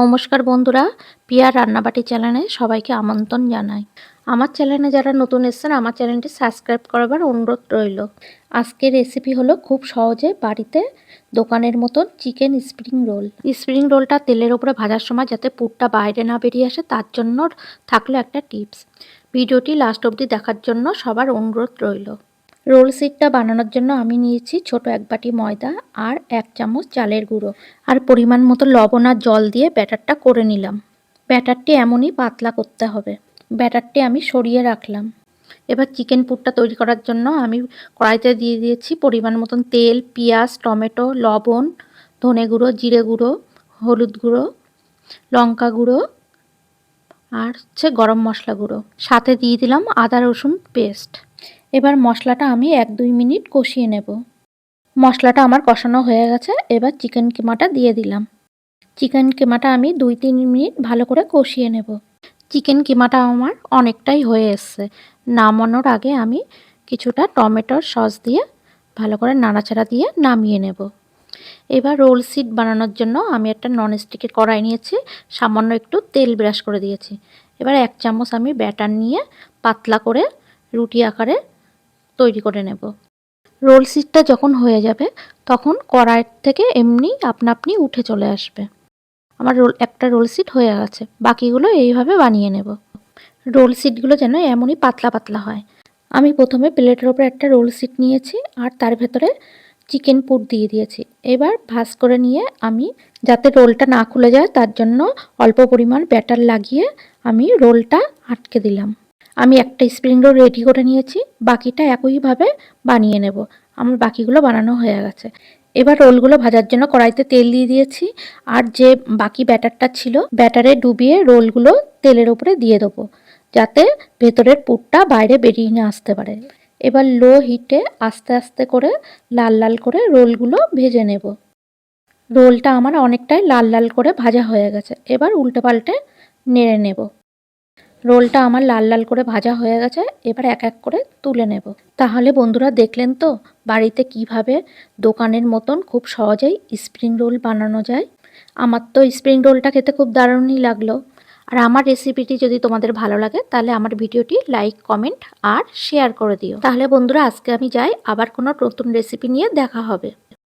নমস্কার বন্ধুরা, পিয়ার রান্নাবাটি চ্যানেলে সবাইকে আমন্ত্রণ জানাই। আমার চ্যানেলে যারা নতুন এসেছেন, আমার চ্যানেলটি সাবস্ক্রাইব করবার অনুরোধ রইল। আজকের রেসিপি হলো খুব সহজে বাড়িতে দোকানের মতন চিকেন স্প্রিং রোল স্প্রিং রোলটা তেলের ওপরে ভাজার সময় যাতে পুরটা বাইরে না বেরিয়ে আসে, তার জন্য থাকল একটা টিপস ভিডিওটি লাস্ট অবধি দেখার জন্য সবার অনুরোধ রইল। রোল সিটটা বানানোর জন্য আমি নিয়েছি ছোট এক বাটি ময়দা আর এক চামচ চালের গুঁড়ো। আর পরিমাণ মতো লবণ আর জল দিয়ে ব্যাটারটা করে নিলাম। ব্যাটারটি এমনই পাতলা করতে হবে। ব্যাটারটি আমি সরিয়ে রাখলাম। এবার চিকেন পুরটা তৈরি করার জন্য আমি কড়াইতে দিয়ে দিয়েছি পরিমাণ মতন তেল, পেঁয়াজ, টমেটো, লবণ, ধনে গুঁড়ো, জিরে গুঁড়ো, হলুদ গুঁড়ো, লঙ্কা গুঁড়ো আর হচ্ছে গরম মশলা গুঁড়ো। সাথে দিয়ে দিলাম আদা রসুন পেস্ট। এবার মশলাটা আমি এক দুই মিনিট কষিয়ে নেব। মশলাটা আমার কষানো হয়ে গেছে, এবার চিকেন কিমাটা দিয়ে দিলাম। চিকেন কিমাটা আমি দুই তিন মিনিট ভালো করে কষিয়ে নেব। চিকেন কিমাটা আমার অনেকটাই হয়ে এসছে। নামানোর আগে আমি কিছুটা টমেটোর সস দিয়ে ভালো করে নাড়াচাড়া দিয়ে নামিয়ে নেব। এবার রোল সিট বানানোর জন্য আমি একটা ননস্টিকের কড়াই নিয়েছি, সামান্য একটু তেল ব্রাশ করে দিয়েছি। এবার এক চামচ আমি ব্যাটার নিয়ে পাতলা করে রুটি আকারে তৈরি করে নেব। রোল সিটটা যখন হয়ে যাবে, তখন কড়াইয়ের থেকে এমনি আপনা আপনি উঠে চলে আসবে। আমার রোল, একটা রোল সিট হয়ে গেছে, বাকিগুলো এইভাবে বানিয়ে নেব। রোল সিটগুলো যেন এমনই পাতলা পাতলা হয়। আমি প্রথমে প্লেটের ওপর একটা রোল সিট নিয়েছি আর তার ভেতরে চিকেন পুর দিয়ে দিয়েছি। এবার ভাজ করে নিয়ে আমি, যাতে রোলটা না খুলে যায়, তার জন্য অল্প পরিমাণ ব্যাটার লাগিয়ে আমি রোলটা আটকে দিলাম। আমি একটা স্প্রিং রোল রেডি করে নিয়েছি, বাকিটা একইভাবে বানিয়ে নেব। আমার বাকিগুলো বানানো হয়ে গেছে। এবার রোলগুলো ভাজার জন্য কড়াইতে তেল দিয়ে দিয়েছি, আর যে বাকি ব্যাটারটা ছিল, ব্যাটারে ডুবিয়ে রোলগুলো তেলের উপরে দিয়ে দেবো, যাতে ভেতরের পুরটা বাইরে বেরিয়ে না আসতে পারে। এবার লো হিটে আস্তে আস্তে করে লাল লাল করে রোলগুলো ভেজে নেব। রোলটা আমার অনেকটাই লাল লাল করে ভাজা হয়ে গেছে। এবার উল্টে পাল্টে নেড়ে নেব। রোলটা আমার লাল লাল করে ভাজা হয়ে গেছে, এবার এক এক করে তুলে নেব। তাহলে বন্ধুরা দেখলেন তো, বাড়িতে কীভাবে দোকানের মতন খুব সহজেই স্প্রিং রোল বানানো যায়। আমার তো স্প্রিং রোলটা খেতে খুব দারুণই লাগল। আর আমার রেসিপিটি যদি তোমাদের ভালো লাগে, তাহলে আমার ভিডিওটি লাইক কমেন্ট আর শেয়ার করে দিও। তাহলে বন্ধুরা আজকে আমি যাই, আবার কোনো নতুন রেসিপি নিয়ে দেখা হবে।